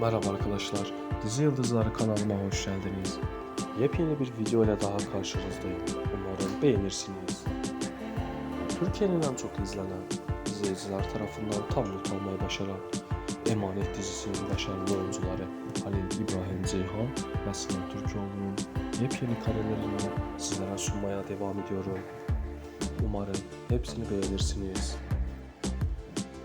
Merhaba arkadaşlar, Dizi Yıldızları kanalıma hoş geldiniz. Yepyeni bir video ile daha karşınızdayım. Umarım beğenirsiniz. Türkiye'nin en çok izlenen, izleyiciler tarafından tam not almayı başaran Emanet dizisinin başarılı oyuncuları Halil İbrahim Ceyhan ve Sinan Türkoğlu'nun yepyeni karelerini sizlere sunmaya devam ediyorum. Umarım hepsini beğenirsiniz.